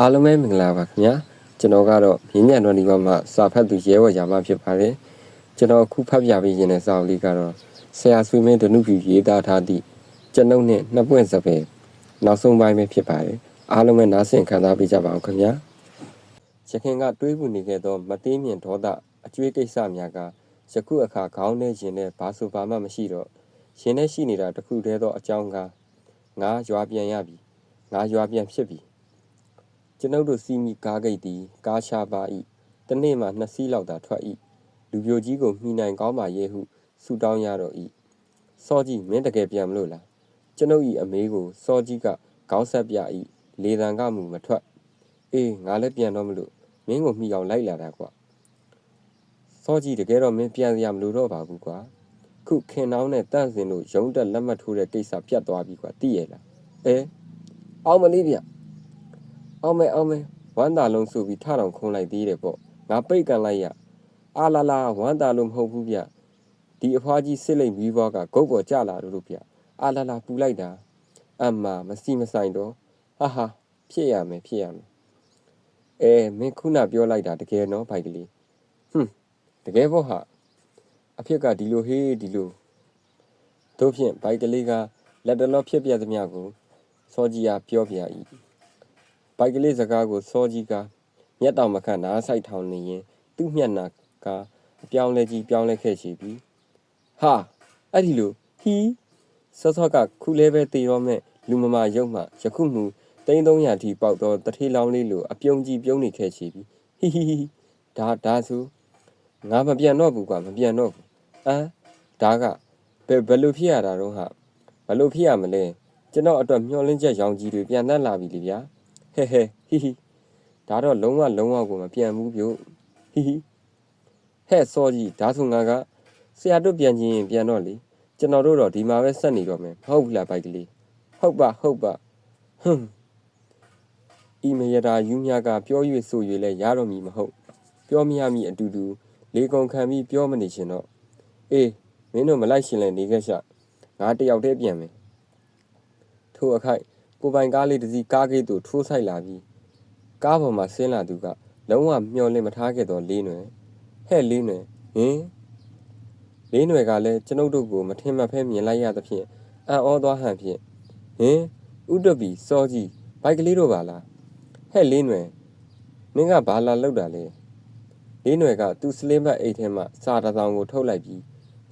အားလုံးပဲမင်္ဂလာပါခင်ဗျာကျွန်တော်ကတော့မြင်းညံတော်ဒီဘက်မှာစာဖတ်သူရဲဝရမဖြစ်ပါတယ်ကျွန်တော်အခုဖတ်ပြပေးခြင်းတဲ့စာအုပ်လေးကတော့ဆရာဆွေမင်းဒနုပြရေးသားထားသည့်ကျွန်ုပ်နဲ့နှစ်ပွင့်စပယ်နောက်ဆုံးပိုင်းပဲဖြစ်ပါတယ်အားလုံးပဲနားဆင်ခံစားပေးကြပါအောင်ခင်ဗျာရခင်ကတွေးပူနေခဲ့သောမသေးမြင်ဒေါသအကျွေးကိစ္စများကယခုအခါခေါင်းထဲရင်ထဲဘာဆိုဘာမှမရှိတော့ရင်ထဲရှိနေတာတခုတည်းသောအကြောင်းကငါရွာပြန်ရပြီငါရွာပြန်ဖြစ်ပြီ ကျွန်ုပ်တို့စီးမိကားဂိတ်သည် ကားရှားပါ၏တနေ့မှနှစ်စီးလောက်သာထွက်၏လူပြိုကြီးကိုမှီနိုင်ကောင်းပါရဲ့ဟုဆူတောင်းရတော့၏စောကြီးမင်းတကယ်ပြန်မလို့လားကျွန်ုပ်၏အမေကိုစောကြီးကခေါင်းဆက်ပြ၏လေတံကမူမထွက်အေးငါလည်းပြန်တော့မလို့မင်းကိုမှီအောင်လိုက်လာတာကွာစောကြီးတကယ်တော့မင်းပြန်ရမလို့တော့ပါဘူးကွာခုခင်နှောင်းနဲ့တန့်စင်တို့ရုံးတက်လက်မှတ်ထိုးတဲ့ကိစ္စပြတ်သွားပြီကွာသိရလားအဲအောင်မလေးဗျ အောင်မဲအောင်မဲဝမ်းသာလုံးဆိုပြီးထထောင်ခုံးလိုက်သေးတယ်ပေါ့ငါပိတ်ကန်လိုက်ရအာလာလာဝမ်းသာလို့မဟုတ်ဘူးဗျဒီအဖွားကြီးစစ်လိမ့်ပြီးဘွားကဂုတ်ပေါ်ကြလာလို့လို့ဗျအာလာလာပူလိုက်တာအမမစီမဆိုင်တော့ဟာဟာဖြစ်ရမယ်ဖြစ်ရမယ်အဲမင်းခုနပြောလိုက်တာတကယ်နော်ဘိုက်ကလေးဟွန်းတကယ်ပေါ့ဟာအဖြစ်ကဒီလိုဟေးဒီလိုတို့ဖြင့်ဘိုက်ကလေးကလက်တလောဖြစ်ပြသမျှကိုစောကြီးကပြောပြ၏ ဘိုက်ကလေးစကားကိုစောကြီးကမျက်တောင်မခန့်နားဆိုင်ထောင်နေရင်သူ့မျက်နှာကအပြောင်းလဲကြီးပြောင်းလဲခဲ့ရှိပြီဟာအဲ့ဒီလိုဟီစောစောကခုလဲပဲတေရောမဲ့လူမမာရုပ်မှယခုမှ3300ထိပေါက်တော့တထေးလောင်းလေးလိုအပြုံးကြီးပြုံးနေခဲ့ရှိပြီဟီဟီဟီဒါဒါဆိုငါမပြန်တော့ဘူးကွာမပြန်တော့ဘူးအမ်ဒါကဘယ်ဘယ်လိုဖြစ်ရတာတော့ဟာဘယ်လိုဖြစ်ရမလဲကျွန်တော်အတွက်မျောလင်းချက်ရောင်ကြီးတွေပြန်တတ်လာပြီလေဗျာ ဟဲဟဲဟီဟီဒါတော့လုံးဝလုံးဝကိုမပြန်ဘူးပြို့ဟီဟီဟဲ့စောကြီးဒါဆိုငါကဆရာတို့ပြန်ချင်းရင်ပြန်တော့လေကျွန်တော်တို့တော့ဒီမှာပဲဆက်နေတော့မယ်မဟုတ်ဘူးလားဘိုက်ကလေးဟုတ်ပါဟုတ်ပါဟွန်းဤမရတာယူမြကပြော၍ဆို၍လဲရတော့မီမဟုတ် ပြောမရမီအတူတူလေကုန်ခံပြီးပြောမနေရှင်တော့အေးမင်းတို့မလိုက်ရှင်လဲနေခဲ့ရှာငါတယောက်တည်းပြန်မယ်ထို့အခိုက် ကိုပိုင်ကားလေးတစ်စီးကားဂိတ်သို့ထိုးဆိုင်လာပြီးကားပေါ်မှာဆင်းလာသူကလုံးဝမျောလင့်မထားခဲ့တော့လေးနွယ်ဟဲ့လေးနွယ်ဟင်လေးနွယ်ကလည်းကျွန်ုပ်တို့ကိုမထင်မှတ်ဖဲမြင်လိုက်ရသဖြင့်အံ့ဩသွားဟန်ဖြင့်ဟင်ဥတပီစောကြီးဘိုက်ကလေးတို့ပါလားဟဲ့လေးနွယ်မင်းကဘာလာလောက်တာလဲလေးနွယ်ကသူ့စလင်းဘတ်အိတ်ထဲမှစာတစ်စောင်ကိုထုတ်လိုက်ပြီး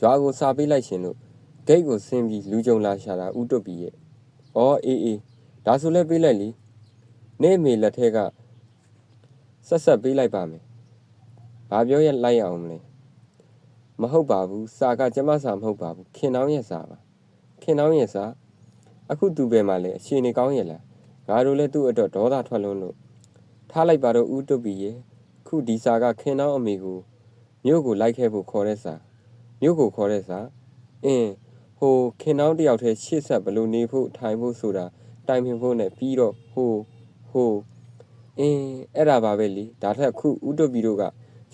ရွာကိုစာပေးလိုက်ရှင်လို့ဂိတ်ကိုဆင်းပြီးလူကြုံလာရှာတာဥတပီရဲ့ဩအေးအေး ဒါဆိုလဲပေးလိုက်လीနေမေလက်ထဲကဆက်ဆက်ပေးလိုက်ပါမယ်ဘာပြောရလိုက်ရအောင်မလဲမဟုတ်ပါဘူးစာကကျမစာမဟုတ်ပါဘူးခင်နှောင်းရဲ့စာပါခင်နှောင်းရဲ့စာအခုသူပဲမှလည်းအရှင်နေကောင်းရဲ့လားငါတို့လည်းသူ့အတွက်ဒေါသထွက်လွန်းလို့ထားလိုက်ပါတော့ဥတုပီရဲ့ခုဒီစာကခင်နှောင်းအမေကိုမြို့ကိုလိုက်ခဲ့ဖို့ခေါ်တဲ့စာမြို့ကိုခေါ်တဲ့စာအင်းဟိုခင်နှောင်းတယောက်တည်းရှေ့ဆက်ဘလို့နေဖို့ထိုင်ဖို့ဆိုတာ တိုင်ပင်ဖို့နဲ့ပြီးတော့ဟိုဟိုအင်းအဲ့ဒါပါပဲလေဒါထက်ခုဥတုပီတို့က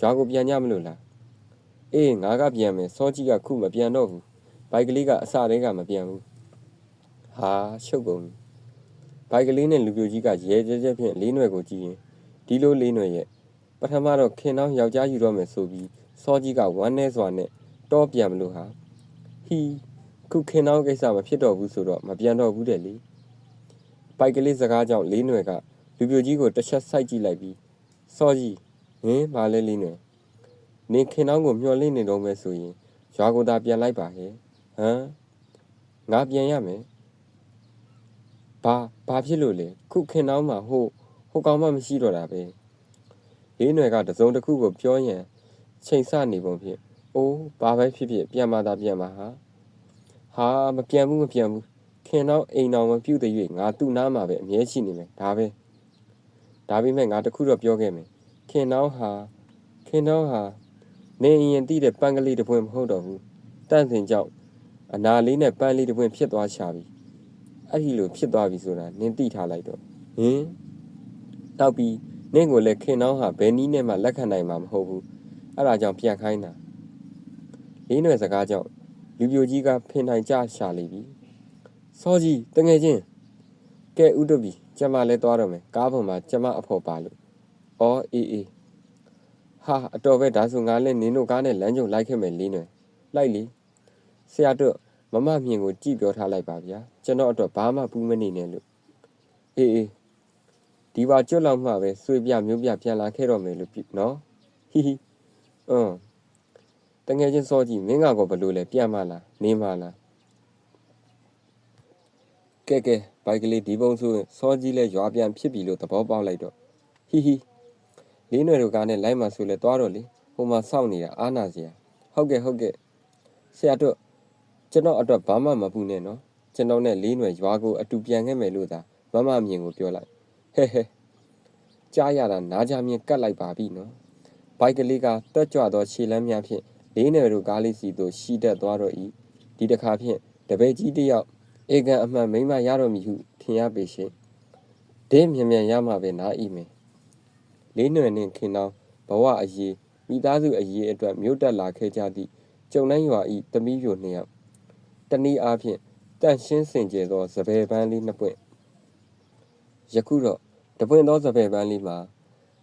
ရွာကိုပြန်ကြမလို့လားအေးငါကပြန်မယ်စောကြီးကခုမပြန်တော့ဘူးဘိုက်ကလေးကအစတည်းကမပြန်ဘူးဟာရှုပ်ကုန်ဘိုက်ကလေးနဲ့လူပြိုကြီးကရဲကြဲကြဲဖြင့်လေးနွယ်ကိုကြည့်ရင်ဒီလိုလေးနွယ်ရဲ့ပထမတော့ခင်နှောင်းယောက်ျားယူတော့မယ်ဆိုပြီးစောကြီးကဝမ်းနေစွာနဲ့တောပြန်မလို့ဟာဟီခုခင်နှောင်းကိစ္စမဖြစ်တော့ဘူးဆိုတော့မပြန်တော့ဘူးတဲ့လေ ။ဘိုက်ကလေးစကားကြောင့်လေးနွယ်ကလူပြိုကြီးကိုတစ်ချက်ဆိုက်ကြည့်လိုက်ပြီးစော့ကြီးငင်းမလဲလေးနွယ်နင်ခင်တောင်းကိုမျောလင့်နေတော့မယ်ဆိုရင်ရွာကိုသာပြန်လိုက်ပါဟဲ့ဟမ်ငါပြန်ရမယ်ဘာဘာဖြစ်လို့လဲခုခင်တောင်းမှာဟိုဟိုကောင်မှမရှိတော့တာပဲလေးနွယ်ကတစုံတစ်ခုကိုပြောရင်ချိန်ဆနေပုံဖြစ်အိုးဘာပဲဖြစ်ဖြစ်ပြန်မသာပြန်ပါဟာဟာမပြန်ဘူးမပြန်ဘူး ခင်တော့အိမ်တော်မပြုတ်တဲ့၍ငါသူ့နားမှာပဲအမြဲရှိနေမယ်ဒါပဲဒါပေမဲ့ငါတခုတော့ပြောခဲ့မယ်ခင်တော့ဟာခင်တော့ဟာနေရင်တိတဲ့ပန်းကလေးတစ်ပွင့်မဟုတ်တော့ဘူးတန့်စင်ကြောင့်အနာလေးနဲ့ပန်းလေးတစ်ပွင့်ဖြစ်သွားချပြီအဲ့ဒီလိုဖြစ်သွားပြီဆိုတာနင်းတိထားလိုက်တော့ဟင်တောက်ပြီးနင့်ကိုလည်းခင်တော့ဟာဘယ်နည်းနဲ့မှလက်ခံနိုင်မှာမဟုတ်ဘူးအဲ့ဒါကြောင့်ပြန်ခိုင်းတာလေးနွယ်စကားကြောင့်လူပြိုကြီးကဖင်ထိုင်ကြရှာလိပြီ စောကြီးတငယ်ချင်းကဲဥတ္တပီကျမလည်းသွားတော့မယ်ကားပေါ်မှာကျမအဖို့ပါလို့အော်အေးအေးဟာအတော်ပဲဒါဆိုငါလည်းနင်းတို့ကားနဲ့လမ်းကြုံလိုက်ခဲ့မယ်လင်းနွယ်လိုက်လီဆရာတို့မမမြင်ကိုကြည့်ပြောထားလိုက်ပါဗျာကျွန်တော်အတွက်ဘာမှပူးမနေနဲ့လို့အေးအေးဒီပါကျွတ်လောက်မှပဲဆွေပြမျိုးပြပြန်လာခဲ့တော့မယ်လို့ပြနော်ဟီဟီအင်းတငယ်ချင်းစောကြည့်မင်းကတော့ဘလို့လဲပြန်မလားနေမလား ကဲကဲဘိုက်ကလေးဒီပုံဆိုရင်စောကြီးလဲရွာပြန်ဖြစ်ပြီလို့သဘောပေါက်လိုက်တော့ဟီဟီလေးနွယ်တို့ကားနဲ့လိုက်မှဆိုလဲသွားတော့လေဟိုမှာစောင့်နေတာအာနာစရာဟုတ်ကဲ့ဟုတ်ကဲ့ဆရာတို့ကျွန်တော်အတွက်ဘာမှမပူနဲ့နော်ကျွန်တော်နဲ့လေးနွယ်ရွာကိုအတူပြန်ခဲ့မယ်လို့သာမမမြင်ကိုပြောလိုက်ဟဲဟဲကြားရတာနားကြမြင်ကတ်လိုက်ပါပြီနော်ဘိုက်ကလေးကတက်ကြွသောခြေလမ်းများဖြင့်လေးနွယ်တို့ကားလေးစီသို့ရှိတက်သွားတော့၏ဒီတစ်ခါဖြင့်တပည့်ကြီးတစ်ယောက် ဧကန်အမှန်မိမ့်မရတော့မည်ဟုထင်ရပေရှင်ဒင်းမြန်မြန်ရမှပဲနားဤမယ်လေးနွယ်နှင့်ခင်တောင်းဘဝအရေးမိသားစုအရေးအတွက်မြို့တက်လာခဲ့ကြသည့်ကျုံနှန်းရွာဤသမီးပြိုနှစ်ယောက်တနည်းအားဖြင့်တန့်ရှင်းစင်ကြယ်သောစပယ်ပန်းလေးနှစ်ပွင့်ယခုတော့တပွင့်သောစပယ်ပန်းလေးမှာ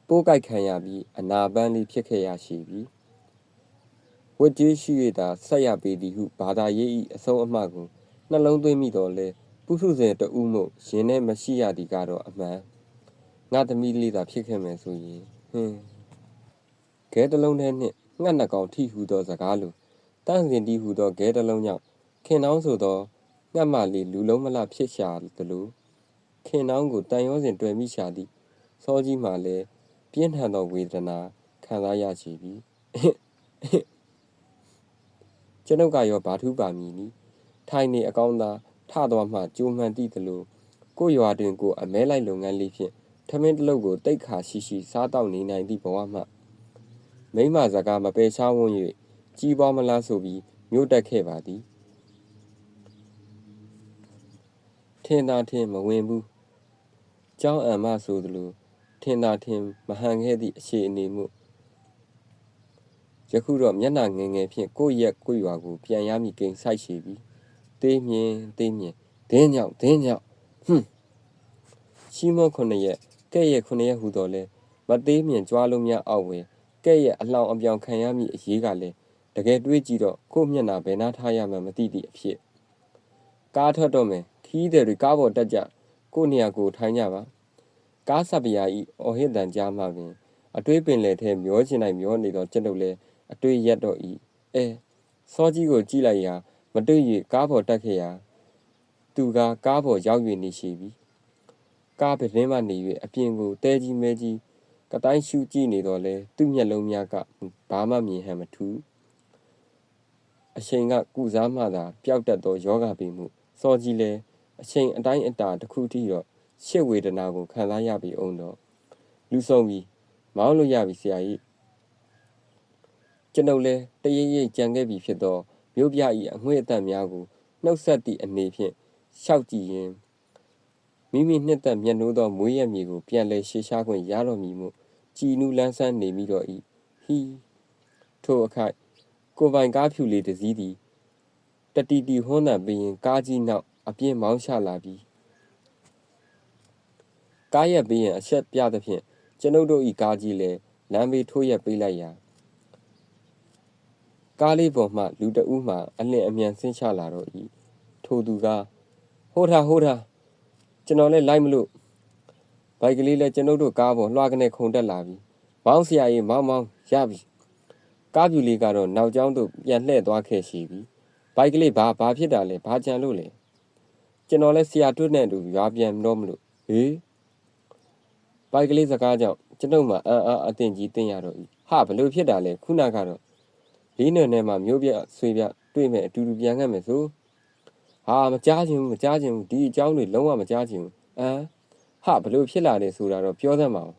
ပိုးကြိုက်ခံရပြီးအနာပန်းလေးဖြစ်ခဲ့ရရှိပြီဝတ်ကြီးရှိရတာဆက်ရပေသည်ဟုဘာသာရေးဤအဆုံးအမကို နှလုံးသွင်းမိတော့လဲပုထုဇဉ်တဦးမို့ရင်ထဲမရှိရသည်ကတော့အမှန်ငါသမီးလေးသာဖြစ်ခဲ့မယ်ဆိုရင်ဟင်းကဲတလုံးထဲနှင့်ငှက်နှကောင်ထိဟူသောစကားလိုတန့်စင်တီးဟူသောဂဲတလုံးကြောင့်ခင်နှောင်းဆိုသောငှက်မလေးလူလုံးမလဖြစ်ရှာသလိုခင်နှောင်းကိုတန်ရောစဉ်တွေ့မိရှာသည်စောကြီးမှလည်းပြင်းထန်သောဝေဒနာခံစားရရှိပြီကျွန်ုပ်ကရောဘာထူးပါမည်နီ ထိုင်နေအကောင်းသားထသွားမှကြိုးမှန်တိသလိုကိုရွာတွင်ကိုအမဲလိုက်လုပ်ငန်းလေးဖြင့်ထမင်းတစ်လုပ်ကိုတိတ်ခါရှိရှိစားတော့နေနိုင်သည့်ဘဝမှမိမစကားမပယ်ရှားဝန်း၍ကြီးပွားမလားဆိုပြီးမြို့တက်ခဲ့ပါသည်ထင်သာထင်မဝင်ဘူးကျောင်းအံမဆိုသလိုထင်သာထင်မဟန်ခဲ့သည့်အခြေအနေမှုယခုတော့မျက်နှာငယ်ငယ်ဖြင့်ကိုယ့်ရက်ကိုယ့်ရွာကိုပြန်ရမည်ကိန်းဆိုင်ရှိပြီ သေးမြင်သေးမြင်ဒင်းညောက်ဒင်းညောက်ဟွန်းရှိမောခုနှစ်ရက်ကဲ့ရဲ့ခုနှစ်ရက်ဟူတော်လဲမသေးမြင်ကြွားလုံးများအောက်ဝဲကဲ့ရဲ့အလောင်အပြောင်ခံရမည့်အရေးကလည်းတကယ်တွေးကြည့်တော့ကို့မျက်နှာဘယ်နှထားရမှန်းမသိသည့်အဖြစ်ကားထွက်တော့မယ်ခီးတယ်တွေကားပေါ်တက်ကြကို့နေရာကိုထိုင်ကြပါကားဆပ်ပရာဤအော်ဟစ်တန်ကြားမှပင်အတွေးပင်လေထဲမျောချင်နိုင်မျောနေတော့ကျွန်ုပ်လည်းအတွေးရက်တော့ဤအဲစောကြီးကိုကြည့်လိုက်ရာ မတွေ့၍ကားပေါ်တက်ခဲ့ရာသူကကားပေါ်ရောက်၍နေရှိပြီကားပင်မှနေ၍အပြင်ကိုတဲကြီးမဲကြီးကတိုင်းရှူကြည့်နေတော့လဲသူ့မျက်လုံးများကဘာမှမြင်ဟန်မထူးအချိန်ကကုစားမှသာပျောက်တတ်သောယောဂပင်မှုစောကြီးလဲအချိန်အတိုင်းအတာတစ်ခုတည်းတော့ရှစ်ဝေဒနာကိုခံစားရပြီအောင်တော့လူဆုံးပြီမောင်းလို့ရပြီဆရာကြီးကျွန်ုပ်လဲတရရိပ်ကြံခဲ့ပြီဖြစ်သော မြို့ပြ၏အငွေ့အသက်များကိုနှုတ်ဆက်သည့်အနေဖြင့်ရှောက်ကြည့်ရင်မိမိနှစ်သက်မျက်နှိုးသောမွေးရမြေကိုပြန်လဲရှေရှားခွင့်ရတော်မူမှုကြည်နူးလန်းဆန်းနေမိတော့၏ဟီထိုအခိုက်ကိုပိုင်ကားဖြူလေးတစ်စီးသည်တတီတီဟွန်းတန်ပင်ကားကြီးနောက်အပြင်းမောင်းချလာပြီးကားရက်ပြီးရင်အချက်ပြသဖြင့်ကျွန်ုပ်တို့ဤကားကြီးလည်းလမ်းဘေးထိုးရက်ပေးလိုက်ရာ ကားလေးပေါ်မှလူတဦးမှအလင်းအမြန်ဆင်းချလာတော့၏ထိုသူကဟိုးထားဟိုးထားကျွန်တော်လည်းလိုက်မလို့ဘိုက်ကလေးလည်းကျွန်ုပ်တို့ကားပေါ်လွှာကနေခုန်တက်လာပြီမောင်းဆရာကြီးမောင်းမောင်းရပြီကားပြူလေးကတော့နောက်ကျောင်းသို့ပြန်လှည့်သွားခဲ့ရှိပြီဘိုက်ကလေးဘာဘာဖြစ်တာလဲဘာကြံလို့လဲကျွန်တော်လည်းဆရာတွတ်နဲ့တူရွာပြန်တော့မလို့ဟေးဘိုက်ကလေးစကားကြောင့်ကျွန်ုပ်မှအံ့အားအသင့်ကြီးတင်ရတော့ဤဟာဘလို့ဖြစ်တာလဲခုနကတော့ လေးနယ်နဲ့မှမျိုးပြဆွေပြတွေ့မဲ့အတူတူပြန်ခဲ့မယ်ဆိုဟာမကြားချင်ဘူးမကြားချင်ဘူးဒီအကြောင်းတွေလုံးဝမကြားချင်ဘူးအမ်ဟာဘလို့ဖြစ်လာတယ်ဆိုတာတော့ပြောသမ်းပါဦး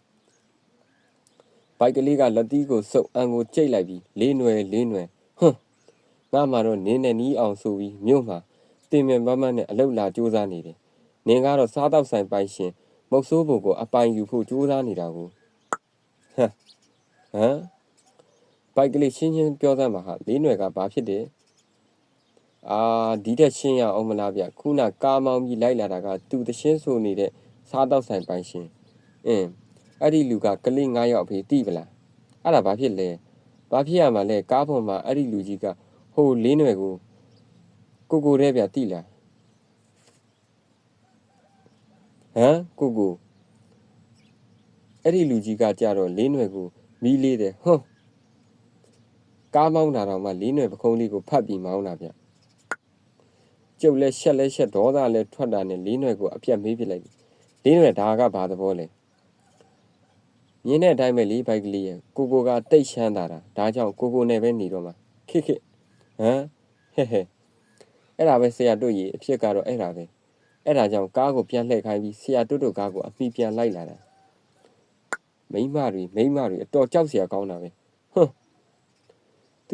ဘိုက်ကလေးကလက်သီးကိုစုပ်အန်ကိုကြိတ်လိုက်ပြီးလေးနွယ်လေးနွယ်ဟွန်းငါမှတော့နင်းနဲ့နီးအောင်ဆိုပြီးမြို့မှာတင်မြင်ပန်းပန်းနဲ့အလုတ်လာစူးစမ်းနေတယ်နင်ကတော့စားတော့ဆိုင်ပိုင်ရှင်မုတ်ဆိုးဘုံကိုအပိုင်ယူဖို့စူးစမ်းနေတာကိုဟမ်ဟမ် ဘိုက်ကလေးရှင်းရှင်းပြောသမ်းပါဟာလေးနွယ်ကဘာဖြစ်တယ်အာဒီတက်ရှင်းရအောင်မလားဗျခုနကားမောင်းပြီးလိုက်လာတာကသူတရှင်းဆိုနေတဲ့စားတော့ဆိုင်ပိုင်ရှင်အင်းအဲ့ဒီလူကကလေး9ယောက်အဖေတိပလားအဲ့ဒါဘာဖြစ်လဲဘာဖြစ်ရမှာလဲကားပေါ်မှာအဲ့ဒီလူကြီးကဟိုလေးနွယ်ကိုကိုကိုတဲ့ဗျတိလားဟမ်ကိုကိုအဲ့ဒီလူကြီးကကြတော့လေးနွယ်ကိုမီးလေးတယ်ဟွန်း ကားမောင်းတာတော့မှလေးနွယ်ပခုံးလေးကိုဖတ်ပြီးမောင်းတာဗျကျုပ်လဲရှက်လဲရှက်ဒေါသလဲထွက်တာနဲ့လေးနွယ်ကိုအပြတ်မေးပြလိုက်ပြီလေးနွယ်ဒါကဘာသဘောလဲမြင်းတဲ့အတိုင်းပဲလေးဘိုက်ကလေးရဲ့ကိုကိုကတိတ်ရှမ်းတာတာဒါကြောင့်ကိုကိုနဲ့ပဲနေတော့မှာခိခိဟမ်ဟဲ့ဟဲ့အဲ့ဒါပဲဆရာတို့ကြီးအဖြစ်ကတော့အဲ့ဒါပဲအဲ့ဒါကြောင့်ကားကိုပြန်လှည့်ခိုင်းပြီးဆရာတို့တို့ကားကိုအမိပြန်လိုက်လာတာမိမတွေမိမတွေအတော်ကြောက်စရာကောင်းတာပဲဟွန်း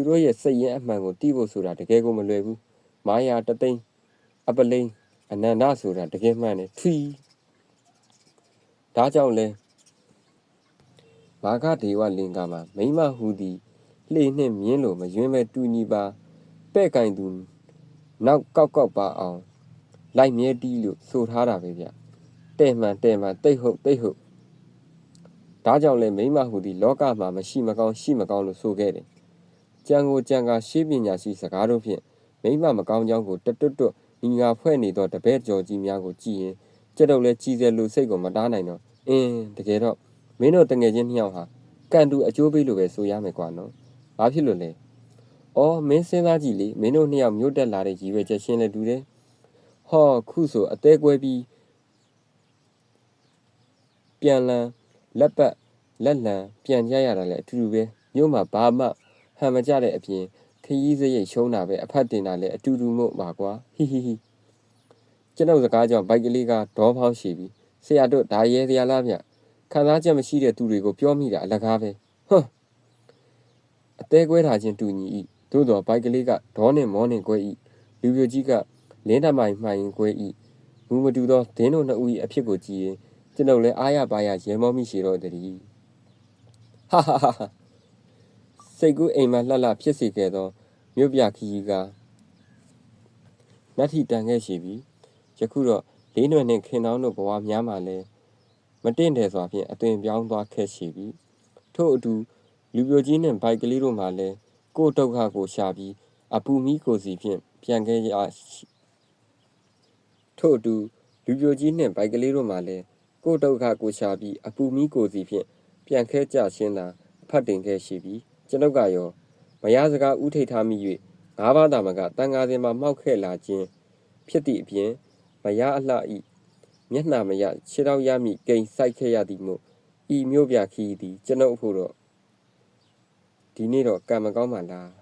သူတို့ရဲ့စိတ်ရင်းအမှန်ကိုတီးဖို့ဆိုတာတကယ်ကိုမလွယ်ဘူးမာယာတသိန်းအပလိန်အနန္တဆိုတာတကယ်မှန်တယ်ထွီဒါကြောင့်လဲမာဂဒေဝလင်္ကာမှာမိမဟူသည်လှေနှင့်မြင်းလိုမယွင်းမဲ့တူညီပါပဲ့ကင်သူနောက်ကောက်ကောက်ပါအောင်လိုက်မြဲတီးလို့ဆိုထားတာပဲဗျတဲ့မှန်တဲ့မှန်တိတ်ဟုတ်တိတ်ဟုတ်ဒါကြောင့်လဲမိမဟူသည်လောကမှာမရှိမကောင်းရှိမကောင်းလို့ဆိုခဲ့တယ် ကြံကိုကြံကရှေးပညာရှိစကားတို့ဖြင့်မိမမကောင်းကြောင်းကိုတွတ်တွတ်တွတ်ညီငါဖွဲ့နေသောတပည့်ကြော်ကြီးများကိုကြည်ရင်ကျတော့လဲကြီးစဲလို့စိတ်ကိုမတားနိုင်တော့အင်းတကယ်တော့မင်းတို့တငယ်ချင်းနှစ်ယောက်ဟာကန်တူအကျိုးပေးလို့ပဲဆိုရမယ်ကွာနော်ဘာဖြစ်လို့လဲအော်မင်းစဉ်းစားကြည့်လေမင်းတို့နှစ်ယောက်မြို့တက်လာတဲ့ရည်ရွယ်ချက်ရှင်းလဲတူတယ်ဟောခုဆိုအသေးကွဲပြီးပြန်လန်းလက်ပတ်လက်လံပြန်ကြရတာလည်းအထူးတူပဲမြို့မှာဘာမှ ဟန်မကြတဲ့အပြင်ခရီးစရိတ်ရှုံးတာပဲအဖတ်တင်တာလည်းအတူတူမို့ပါကွာဟီဟီဟီကျွန်ုပ်စကားကြောင့်ဘိုက်ကလေးကဒေါဖောင်းရှိပြီးဆရာတို့ဒါရဲစရာလားဗျခံစားချက်မရှိတဲ့သူတွေကိုပြောမိတာအလကားပဲဟွန်းအသေးကွဲတာချင်းတူညီဤသို့တော်ဘိုက်ကလေးကဒေါနဲ့မောနဲ့ကွဲဤလူပြိုကြီးကလင်းတမိုင်မှိုင်ကွဲဤမူမတူသောဒင်းတို့နှစ်ဦး၏အဖြစ်ကိုကြည့်ရင်ကျွန်ုပ်လည်းအားရပါရရဲမောမိရှိတော့တည်းဟာဟာဟာ စိတ်ကူးအိမ်မှာလှလှဖြစ်စေခဲ့သောမြို့ပြခီးကနတ်ထီတန်ခဲ့ရှိပြီးယခုတော့လေးနွယ်နှင့်ခင်တောင်းတို့ဘဝများမှာလဲမတင့်တယ်စွာဖြင့်အသွင်ပြောင်းသွားခဲ့ရှိပြီးထို့အတူလူပြိုကြီးနှင့်ဘိုက်ကလေးတို့မှလည်းကိုယ်ဒုက္ခကိုရှာပြီးအပူမီကိုစီဖြင့်ပြန်ခဲ့ရရှိထို့အတူလူပြိုကြီးနှင့်ဘိုက်ကလေးတို့မှလည်းကိုယ်ဒုက္ခကိုရှာပြီးအပူမီကိုစီဖြင့်ပြန်ခဲကြရှင်းသာအဖတ်တင်ခဲ့ရှိပြီး ကျွန်ုပ်ကရောမရစကားဥထိတ်ထားမိ၍ငါးပါးသာမကတန်ဃာစင်မှာမှောက်ခဲ့လာခြင်းဖြစ်သည့်အပြင်မရအလှဤမျက်နှာမရခြေတော်ရမိဂိမ်ဆိုင်ခဲ့ရသည်မို့ဤမျိုးပြခီးသည်ကျွန်ုပ်အဖို့တော့ဒီနေ့တော့ကံမကောင်းပါလား